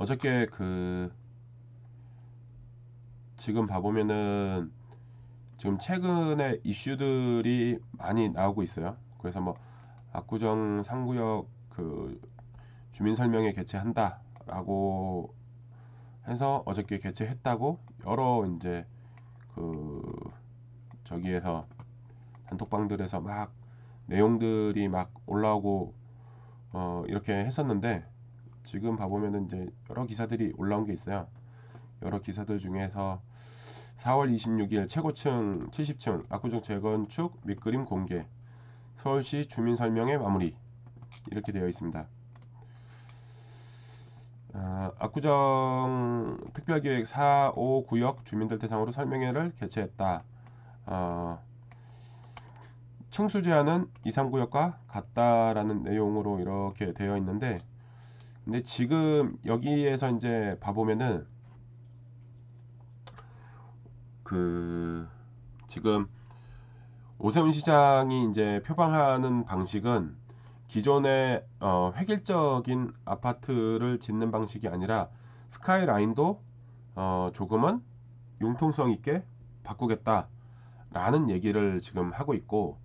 어저께 그 지금 봐보면은 지금 최근에 이슈들이 많이 나오고 있어요. 그래서 뭐 압구정 상구역 그 주민 설명회 개최한다라고 해서 어저께 개최했다고 여러 이제 그 저기에서 단톡방들에서 막 내용들이 막 올라오고 어 이렇게 했었는데 지금 봐보면은 이제 여러 기사들이 올라온 게 있어요. 여러 기사들 중에서 4월 26일 최고층 70층 압구정 재건축 밑그림 공개 서울시 주민 설명회 마무리 이렇게 되어 있습니다. 아, 압구정 특별기획 4, 5 구역 주민들 대상으로 설명회를 개최했다. 어, 층수 제한은 이상 구역과 같다라는 내용으로 이렇게 되어 있는데 근데 지금 여기에서 이제 봐보면은 그 지금 오세훈 시장이 이제 표방하는 방식은 기존의 어, 획일적인 아파트를 짓는 방식이 아니라 스카이라인도 어, 조금은 융통성 있게 바꾸겠다라는 얘기를 지금 하고 있고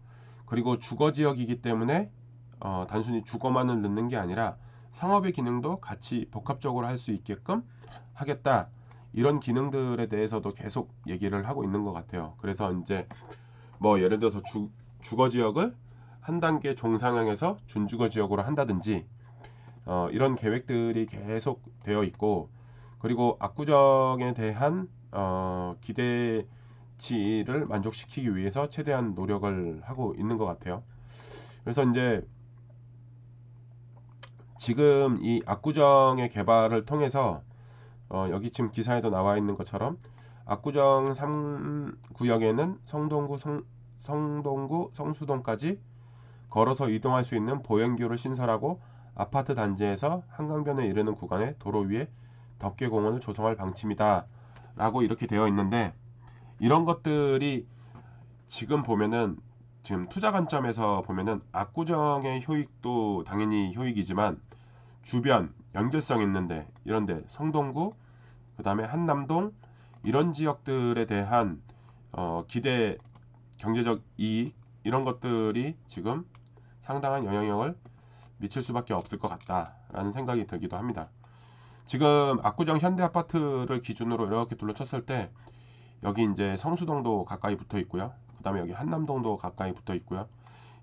그리고 주거 지역이기 때문에 어, 단순히 주거만을 넣는 게 아니라 상업의 기능도 같이 복합적으로 할 수 있게끔 하겠다 이런 기능들에 대해서도 계속 얘기를 하고 있는 것 같아요. 그래서 이제 뭐 예를 들어서 주, 주거 지역을 한 단계 종상향에서 준주거 지역으로 한다든지 어, 이런 계획들이 계속 되어 있고 그리고 압구정에 대한 어, 기대치를 만족시키기 위해서 최대한 노력을 하고 있는 것 같아요. 그래서 이제 지금 이 압구정의 개발을 통해서 어, 여기 지금 기사에도 나와 있는 것처럼 압구정 3구역에는 성동구, 성, 성동구, 성수동까지 걸어서 이동할 수 있는 보행교를 신설하고 아파트 단지에서 한강변에 이르는 구간에 도로 위에 덮개공원을 조성할 방침이다. 라고 이렇게 되어 있는데 이런 것들이 지금 보면은 지금 투자 관점에서 보면은 압구정의 효익도 당연히 효익이지만 주변 연결성 있는데 이런데 성동구 그 다음에 한남동 이런 지역들에 대한 어, 기대 경제적 이익 이런 것들이 지금 상당한 영향력을 미칠 수밖에 없을 것 같다라는 생각이 들기도 합니다. 지금 압구정 현대 아파트를 기준으로 이렇게 둘러쳤을 때 여기 이제 성수동도 가까이 붙어 있고요. 그 다음에 여기 한남동도 가까이 붙어 있고요.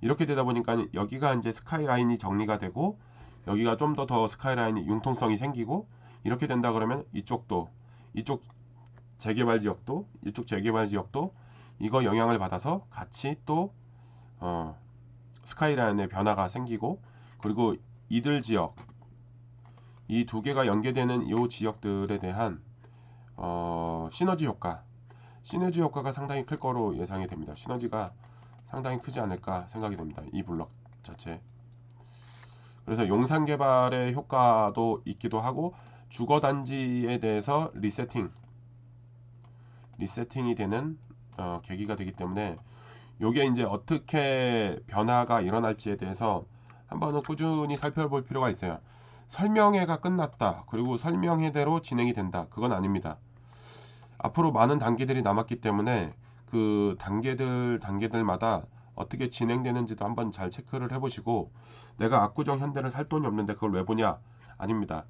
이렇게 되다 보니까 여기가 이제 스카이라인이 정리가 되고 여기가 좀 더 더 스카이라인이 융통성이 생기고 이렇게 된다 그러면 이쪽도 이쪽 재개발 지역도 이쪽 재개발 지역도 이거 영향을 받아서 같이 또 어, 스카이라인의 변화가 생기고 그리고 이들 지역 이 두 개가 연계되는 이 지역들에 대한 어, 시너지 효과 시너지 효과가 상당히 클 거로 예상이 됩니다. 시너지가 상당히 크지 않을까 생각이 됩니다. 이 블럭 자체. 그래서 용산 개발의 효과도 있기도 하고 주거 단지에 대해서 리세팅 리세팅이 되는 어, 계기가 되기 때문에 요게 이제 어떻게 변화가 일어날지에 대해서 한번은 꾸준히 살펴볼 필요가 있어요. 설명회가 끝났다. 그리고 설명회대로 진행이 된다. 그건 아닙니다. 앞으로 많은 단계들이 남았기 때문에 그 단계들 단계들마다 어떻게 진행되는지도 한번 잘 체크를 해보시고 내가 압구정 현대를 살 돈이 없는데 그걸 왜 보냐? 아닙니다.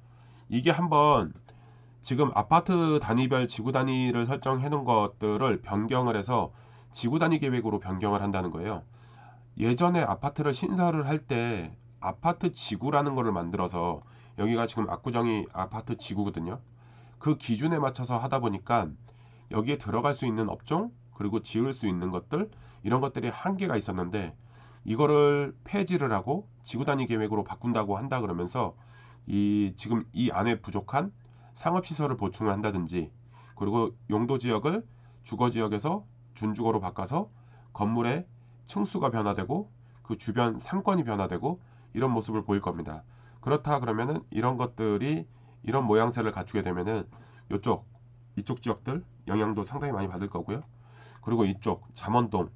이게 한번 지금 아파트 단위별 지구 단위를 설정해 놓은 것들을 변경을 해서 지구 단위 계획으로 변경을 한다는 거예요. 예전에 아파트를 신설을 할 때 아파트 지구라는 것을 만들어서 여기가 지금 압구정이 아파트 지구거든요. 그 기준에 맞춰서 하다 보니까 여기에 들어갈 수 있는 업종 그리고 지을 수 있는 것들 이런 것들이 한계가 있었는데 이거를 폐지를 하고 지구 단위 계획으로 바꾼다고 한다 그러면서 이 지금 이 안에 부족한 상업 시설을 보충을 한다든지 그리고 용도 지역을 주거 지역에서 준주거로 바꿔서 건물의 층수가 변화되고 그 주변 상권이 변화되고 이런 모습을 보일 겁니다. 그렇다 그러면은 이런 것들이 이런 모양새를 갖추게 되면은 이쪽 이쪽 지역들 영향도 상당히 많이 받을 거고요. 그리고 이쪽 잠원동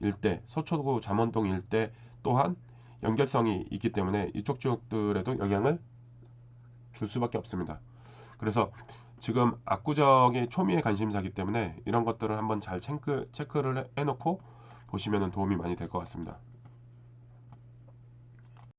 일대 서초구 잠원동 일대 또한 연결성이 있기 때문에 이쪽 지역들에도 영향을 줄 수밖에 없습니다. 그래서 지금 압구정의 초미의 관심사기 때문에 이런 것들을 한번 잘 체크, 체크를 해- 해놓고 보시면 도움이 많이 될 것 같습니다.